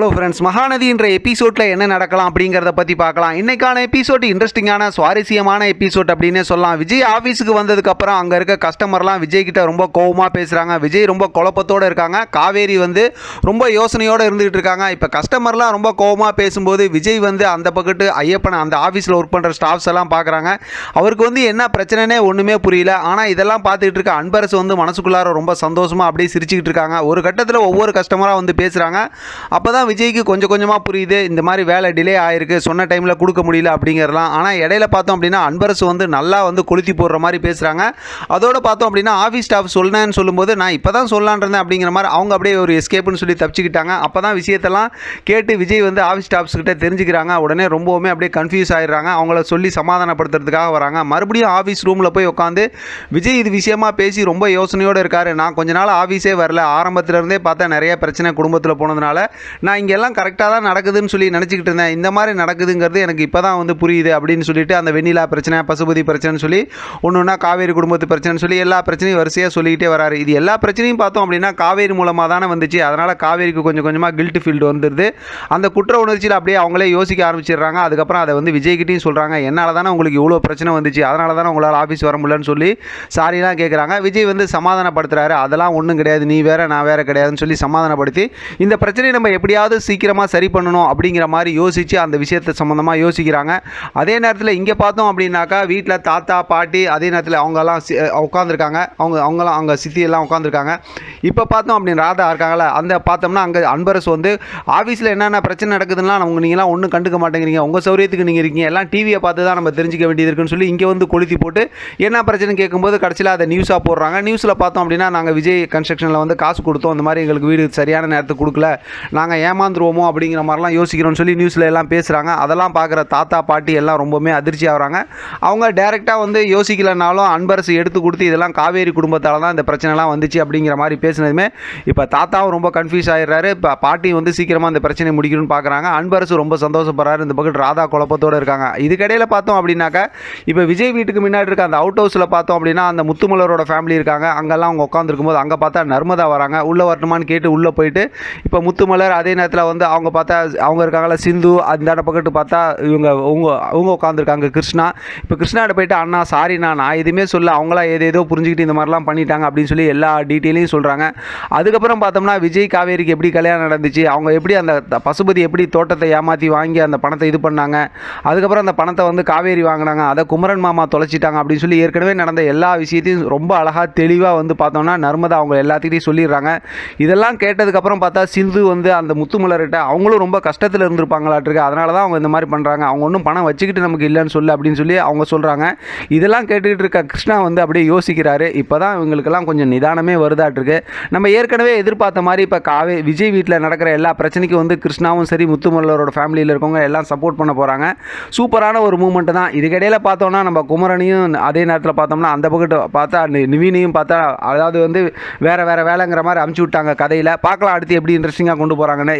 Hello friends மகாநதின்ற எபிசோடில் என்ன நடக்கலாம் அப்படிங்கிறத பற்றி பார்க்கலாம். இன்னைக்கான எபிசோட் இன்ட்ரெஸ்டிங்கான சுவாரஸ்யமான எபிசோட் அப்படின்னு சொல்லலாம். விஜய் ஆஃபீஸுக்கு வந்ததுக்கப்புறம் அங்கே இருக்க கஸ்டமர்லாம் விஜய் கிட்ட ரொம்ப கோவமாக பேசுகிறாங்க விஜய் ரொம்ப குழப்பத்தோடு இருக்காங்க. காவேரி வந்து ரொம்ப யோசனையோடு இருந்துகிட்டு இருக்காங்க. இப்போ கஸ்டமர்லாம் ரொம்ப கோவமாக பேசும்போது விஜய் வந்து அந்த பக்கத்து ஐயப்பன் அந்த ஆஃபீஸில் ஒர்க் பண்ணுற ஸ்டாஃப்ஸ் எல்லாம் பார்க்குறாங்க அவருக்கு வந்து என்ன பிரச்சனைனே ஒன்றுமே புரியல. ஆனால் இதெல்லாம் பார்த்துக்கிட்டு இருக்க அன்பரசு வந்து மனசுக்குள்ளார ரொம்ப சந்தோஷமாக அப்படியே சிரிச்சுக்கிட்டு இருக்காங்க. ஒரு கட்டத்தில் ஒவ்வொரு கஸ்டமராக வந்து பேசுகிறாங்க அப்போ தான் விஜய்க்கு கொஞ்சம் கொஞ்சமாக புரியுது இந்த மாதிரி வேலை டிலே ஆயிருக்கு சொன்ன டைமில் கொடுக்க முடியல அப்படிங்கிறலாம் ஆனால் இடையில பார்த்தோம் அப்படின்னா அன்பரசு வந்து நல்லா வந்து கொளுத்தி போடுற மாதிரி பேசுகிறாங்க அதோடு பார்த்தோம் அப்படின்னா ஆஃபீஸ் ஸ்டாஃப் சொன்னேன்னு சொல்லும்போது நான் இப்போ தான் சொல்லலான் இருந்தேன் அப்படிங்கிற மாதிரி அவங்க அப்படியே ஒரு எஸ்கேப்னு சொல்லி தப்பிச்சுக்கிட்டாங்க. அப்போ தான் விஷயத்தெல்லாம் கேட்டு விஜய் வந்து ஆஃபீஸ் ஸ்டாஃப்ஸ்கிட்ட தெரிஞ்சுக்கிறாங்க. உடனே ரொம்பவுமே அப்படியே கன்ஃபியூஸ் ஆயிடுறாங்க. அவங்கள சொல்லி சமாதானப்படுத்துறதுக்காக வராங்க. மறுபடியும் ஆஃபீஸ் ரூமில் போய் உட்காந்து விஜய் இது விஷயமா பேசி ரொம்ப யோசனையோடு இருக்காரு. நான் கொஞ்ச நாள் ஆஃபீஸே வரல. ஆரம்பத்துல இருந்தே பார்த்தா நிறைய பிரச்சனை குடும்பத்தில் போனதுனால. நான் இங்கே எல்லாம் கரெக்டாக தான் நடக்குதுன்னு சொல்லி நினச்சிக்கிட்டு இருந்தேன். இந்த மாதிரி நடக்குதுங்கிறது எனக்கு இப்போ தான் வந்து புரியுது அப்படின்னு சொல்லிட்டு அந்த வெண்ணிலா பிரச்சனை பசுபதி பிரச்சனைன்னு சொல்லி ஒன்று ஒன்றா காவேரி குடும்பத்து பிரச்சனைன்னு சொல்லி எல்லா பிரச்சனையும் வரிசையாக சொல்லிக்கிட்டே வராரு. இது எல்லா பிரச்சனையும் பார்த்தோம் அப்படின்னா காவேரி மூலமாக தானே வந்துச்சு. அதனால் காவேரிக்கு கொஞ்சம் கொஞ்சமாக கில்ட் ஃபீல்டு வந்துடுது அந்த குற்ற உணர்ச்சியில் அப்படியே அவங்களே யோசிக்க ஆரம்பிச்சிடுறாங்க. அதுக்கப்புறம் அதை வந்து விஜய்கிட்டையும் சொல்கிறாங்க என்னால் தானே உங்களுக்கு இவ்வளோ பிரச்சனை வந்துச்சு. அதனால தானே உங்களால் ஆஃபீஸ் வர முடியலன்னு சொல்லி சாரிலாம் கேட்குறாங்க விஜய் வந்து சமாதானப்படுத்துறாரு. அதெல்லாம் ஒன்றும் கிடையாது. நீ வேறு நான் வேறு கிடையாதுன்னு சொல்லி சமாதானப்படுத்தி இந்த பிரச்சனையை நம்ம எப்படியா எப்படியாவது சீக்கிரமாக சரி பண்ணணும் அப்படிங்கிற மாதிரி யோசித்து அந்த விஷயத்தை சம்மந்தமாக யோசிக்கிறாங்க. அதே நேரத்தில் இங்கே பார்த்தோம் அப்படின்னாக்கா வீட்டில் தாத்தா பாட்டி அதே நேரத்தில் அவங்கெல்லாம் சி- உட்காந்துருக்காங்க அவங்க அவங்களாம் அவங்க சித்தியெல்லாம் உட்காந்துருக்காங்க இப்போ பார்த்தோம் அப்படின்னு ராதா இருக்காங்களே அந்த பார்த்தோம்னா அங்கே அன்பரசு வந்து ஆஃபீஸில் என்னென்ன பிரச்சனை நடக்குதுன்னா அவங்க நீங்களாம் ஒன்றும் கண்டுக்க மாட்டேங்கிறீங்க. உங்கள் சௌரியத்துக்கு நீங்கள் இருக்கீங்க. எல்லாம் டிவியை பார்த்து தான் நம்ம தெரிஞ்சுக்க வேண்டியது இருக்குன்னு சொல்லி இங்கே வந்து கொளுத்தி போட்டு என்ன பிரச்சனை கேட்கும்போது கடைசியில் அதை நியூஸாக போடுறாங்க. நியூஸில் பார்த்தோம் அப்படின்னா நாங்கள் விஜய் கன்ஸ்ட்ரக்ஷனில் வந்து காசு கொடுத்தோம். அந்த மாதிரி எங்களுக்கு வீடு சரியான நேரத்துக்கு கொடுக்கல. நாங்கள் ஏன் ஏமாந்துருவோமோ அப்படிங்கிற மாதிரிலாம் யோசிக்கிறோன்னு சொல்லி நியூஸில் எல்லாம் பேசுகிறாங்க அதெல்லாம் பார்க்குற தாத்தா பாட்டி எல்லாம் ரொம்பவுமே அதிர்ச்சி ஆகிறாங்க. அவங்க டேரெக்டாக வந்து யோசிக்கலைனாலும் அன்பரசு எடுத்து கொடுத்து இதெல்லாம் காவேரி குடும்பத்தால் தான் இந்த பிரச்சனைலாம் வந்துச்சு அப்படிங்கிற மாதிரி பேசினதுமே இப்போ தாத்தாவும் ரொம்ப கன்ஃபியூஸ் ஆகிடுறாரு இப்போ பாட்டி வந்து சீக்கிரமாக அந்த பிரச்சனையை முடிக்கணும்னு பார்க்குறாங்க அன்பரசு ரொம்ப சந்தோஷப்படுறாரு. இந்த பக்கம் ராதா குழப்பத்தோடு இருக்காங்க. இதுக்கடையில் பார்த்தோம் அப்படின்னாக்கா இப்போ விஜய் வீட்டுக்கு முன்னாடி இருக்க அந்த அவுட் ஹவுஸில் பார்த்தோம் அப்படின்னா அந்த முத்துமலரோட ஃபேமிலி இருக்காங்க. அங்கெல்லாம் அவங்க உட்காந்துருக்கும் போது அங்கே பார்த்தா நர்மதா வராங்க. உள்ளே வரணுமான்னு கேட்டு உள்ளே போயிட்டு இப்போ முத்துமலர் அதே நேரத்தில் வந்து அவங்க பார்த்தா அவங்க இருக்காங்களா சிந்து அந்த பக்கத்து பார்த்தா இவங்க அவங்க அவங்க உட்காந்துருக்காங்க கிருஷ்ணா. இப்போ கிருஷ்ணாட்ட போயிட்டு அண்ணா சாரிண்ணா நான் எதுவுமே சொல்ல அவங்களா ஏதேதோ புரிஞ்சுக்கிட்டு இந்த மாதிரிலாம் பண்ணிட்டாங்க அப்படின்னு சொல்லி எல்லா டீட்டெயிலையும் சொல்கிறாங்க அதுக்கப்புறம் பார்த்தோம்னா விஜய் காவேரிக்கு எப்படி கல்யாணம் நடந்துச்சு அவங்க எப்படி அந்த பசுபதி எப்படி தோட்டத்தை ஏமாற்றி வாங்கி அந்த பணத்தை இது பண்ணாங்க அதுக்கப்புறம் அந்த பணத்தை வந்து காவேரி வாங்கினாங்க அதை குமரன் மாமா தொலைச்சிட்டாங்க அப்படின்னு சொல்லி ஏற்கனவே நடந்த எல்லா விஷயத்தையும் ரொம்ப அழகாக தெளிவாக வந்து பார்த்தோம்னா நர்மதா அவங்க எல்லாத்துக்கிட்டையும் சொல்லிடுறாங்க. இதெல்லாம் கேட்டதுக்கப்புறம் பார்த்தா சிந்து வந்து அந்த முத்துமலர்கிட்ட அவங்களும் ரொம்ப கஷ்டத்தில் இருந்திருப்பாங்களாட்டிருக்கு. அதனால தான் அவங்க இந்த மாதிரி பண்ணுறாங்க அவங்க ஒன்றும் பணம் வச்சுக்கிட்டு நமக்கு இல்லைன்னு சொல்லு அப்படின்னு சொல்லி அவங்க சொல்கிறாங்க இதெல்லாம் கேட்டுக்கிட்டு இருக்க கிருஷ்ணா வந்து அப்படியே யோசிக்கிறாரு. இப்போ தான் இவங்களுக்கெல்லாம் கொஞ்சம் நிதானமே வருதாட்டிருக்கு. நம்ம ஏற்கனவே எதிர்பார்த்த மாதிரி இப்போ காவே விஜய் வீட்டில் நடக்கிற எல்லா பிரச்சனைக்கும் வந்து கிருஷ்ணாவும் சரி முத்துமல்லரோட ஃபேமிலியில் இருக்கவங்க எல்லாம் சப்போர்ட் பண்ண போகிறாங்க சூப்பரான ஒரு மூமெண்ட் தான். இதுக்கிடையில் பார்த்தோம்னா நம்ம குமரனையும் அதே நேரத்தில் பார்த்தோம்னா அந்த பக்கத்து பார்த்தா நி- நிவினையும் பார்த்தா அதாவது வந்து வேறு வேறு வேலைங்கிற மாதிரி அமுச்சு விட்டாங்க கதையில். பார்க்கலாம் அடுத்து எப்படி இன்ட்ரெஸ்டிங்காக கொண்டு போகிறாங்கன்னு